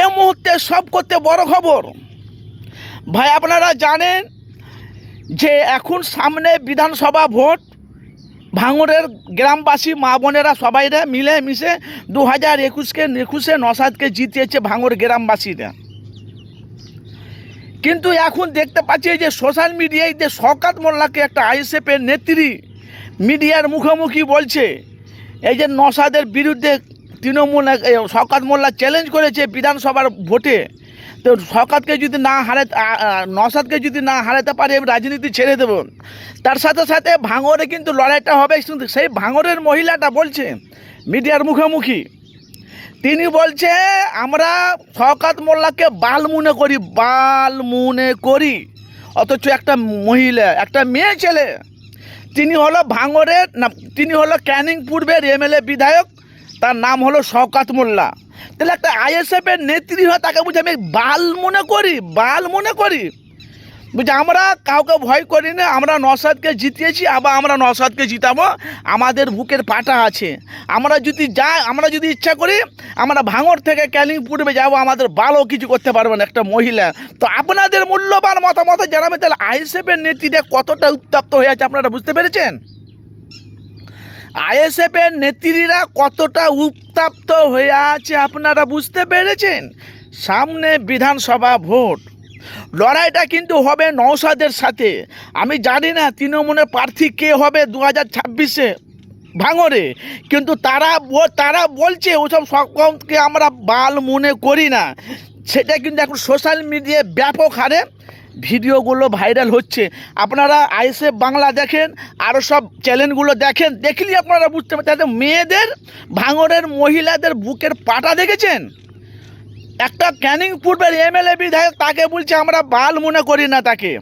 এ মুহূর্তে সব করতে বড় খবর। ভাই, আপনারা জানেন যে এখন সামনে বিধানসভা ভোট, ভাঙড়ের গ্রামবাসী মা বোনেরা সবাইরা মিলে মিশে দু হাজার একুশকে একুশে নসাদকে জিতিয়েছে ভাঙড় গ্রামবাসীরা। কিন্তু এখন দেখতে পাচ্ছি যে সোশ্যাল মিডিয়ায় যে শকাত মোল্লাকে একটা আইএসএফের নেত্রী মিডিয়ার মুখোমুখি বলছে, এই যে নসাদের বিরুদ্ধে তৃণমূল শওকত মোল্লা চ্যালেঞ্জ করেছে বিধানসভার ভোটে। তো শওকতকে যদি না হারে নসাদকে যদি না হারাতে পারে আমি রাজনীতি ছেড়ে দেব। তার সাথে সাথে ভাঙরে কিন্তু লড়াইটা হবে, কিন্তু সেই ভাঙরের মহিলাটা বলছে, মিডিয়ার মুখোমুখি। তিনি বলছে, আমরা শওকাত মোল্লাকে বাল মনে করি বাল মনে করি। অথচ একটা মহিলা, একটা মেয়ে ছেলে। তিনি হলো ভাঙরের না, তিনি হলো ক্যানিং পূর্বের এমএলএ বিধায়ক তার নাম হলো শওকাত মোল্লা। তাহলে একটা আইএসএফের নেত্রী হয়, তাকে বুঝে আমি বাল মনে করি, বাল মনে করি। বুঝছি আমরা কাউকে ভয় করি না, আমরা নসাদকে জিতিয়েছি, আবার আমরা নসাদকে জিতাবো, আমাদের বুকের পাটা আছে। আমরা যদি যাই আমরা যদি ইচ্ছা করি, আমরা ভাঙর থেকে ক্যালিং পূর্বে যাব, আমাদের বালও কিছু করতে পারবে না একটা মহিলা। তো আপনাদের মূল্যবান মতামত জানাবে তাহলে আইএসএফের নেত্রীরা কতটা উত্তপ্ত হয়ে আছে, আপনারা বুঝতে পেরেছেন? আইএসএফের নেত্রীরা কতটা উত্তপ্ত হয়ে আছে আপনারা বুঝতে পেরেছেন? সামনে বিধানসভা ভোট। লড়াইটা কিন্তু হবে নৌসাদের সাথে। আমি জানি না তৃণমূলের প্রার্থী কে হবে দু হাজার ছাব্বিশে ভাঙরে। কিন্তু তারা তারা বলছে ওসব সকমকে আমরা বাল মনে করি না। সেটা কিন্তু এখন সোশ্যাল মিডিয়ায় ব্যাপক হারে ভিডিওগুলো ভাইরাল হচ্ছে। আপনারা আইএসএফ বাংলা দেখেন আরও সব চ্যানেলগুলো দেখেন, দেখলেই আপনারা বুঝতে পারছেন তাদের মেয়েদের ভাঙরের মহিলাদের বুকের পাটা দেখেছেন? একটা ক্যানিং পূর্বের এমএলএ বিধায়ক তাকে বলছে, আমরা বাল মনে করি না তাকে।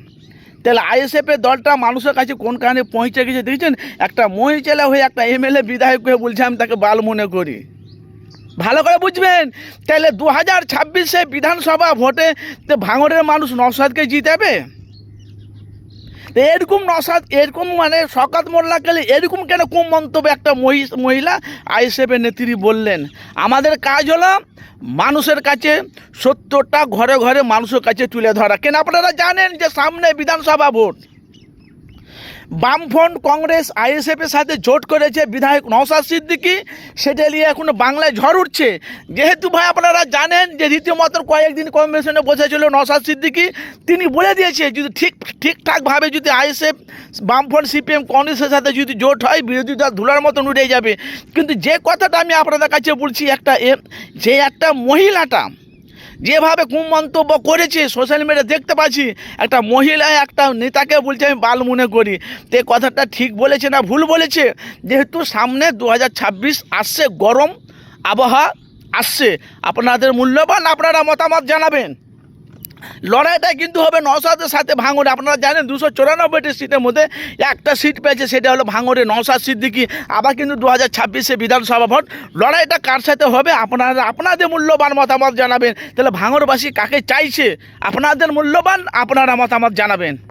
তাহলে আইএসএফের দলটা মানুষের কাছে কোন কারণে পৌঁছে গেছে, দেখেছেন? একটা মহিলা হয়ে একটা এমএলএ বিধায়ক হয়ে বলছে, আমি তাকে বাল মনে করি। ভালো করে বুঝবেন। তাহলে দু হাজার ছাব্বিশে বিধানসভা ভোটে তো ভাঙরের মানুষ নসাদকে জিতাবে তো এরকম নসাদ এরকম মানে শকাত মোল্লা গেলে এরকম কেন কম মন্তব্য একটা মহি- মহিলা আইএসএফের নেত্রী বললেন? আমাদের কাজ হলো মানুষের কাছে সত্যটা ঘরে ঘরে মানুষের কাছে তুলে ধরা। কেন আপনারা জানেন যে সামনে বিধানসভা ভোট? বামফ্রন্ট কংগ্রেস আইএসএফের সাথে জোট করেছে বিধায়ক নওশাদ সিদ্দিকি। সেটা নিয়ে এখন বাংলায় ঝড় উঠছে। যেহেতু ভাই আপনারা জানেন যে রীতিমতো কয়েকদিন কমিশনে বসেছিল নওশাদ সিদ্দিকি, তিনি বলে দিয়েছে যদি ঠিক, ঠিকঠাকভাবে যদি আইএসএফ, বামফ্রন্ট, সিপিএম, কংগ্রেসের সাথে যদি জোট হয় বিরোধী দল ধুলার মতন উঠে যাবে। কিন্তু যে কথাটা আমি আপনাদের কাছে বলছি, একটা যে একটা মহিলাটা যেভাবে কুম মন্তব্য করেছে সোশ্যাল মিডিয়া দেখতে পাচ্ছি, একটা মহিলা, একটা নেতাকে বলছে, আমি বাল মনে করি। তো কথাটা ঠিক বলেছে না ভুল বলেছে? যেহেতু সামনে দু হাজার ছাব্বিশ আসছে, গরম আবহাওয়া আসছে। আপনাদের মূল্যবান আপনারা মতামত জানাবেন। লড়াইটা কিন্তু হবে নসাদের সাথে ভাঙড়ে। আপনারা জানেন দুশো চুরানব্বইটি সিটের মধ্যে একটা সিট পেয়েছে, সেটা হলো ভাঙরে নসাদ সিদ্দিকি। আবার কিন্তু দু হাজার ছাব্বিশে বিধানসভা ভোট। লড়াইটা কার সাথে হবে? আপনারা আপনাদের মূল্যবান মতামত জানাবেন। তাহলে ভাঙড়বাসী কাকে চাইছে? আপনাদের মূল্যবান আপনারা মতামত জানাবেন।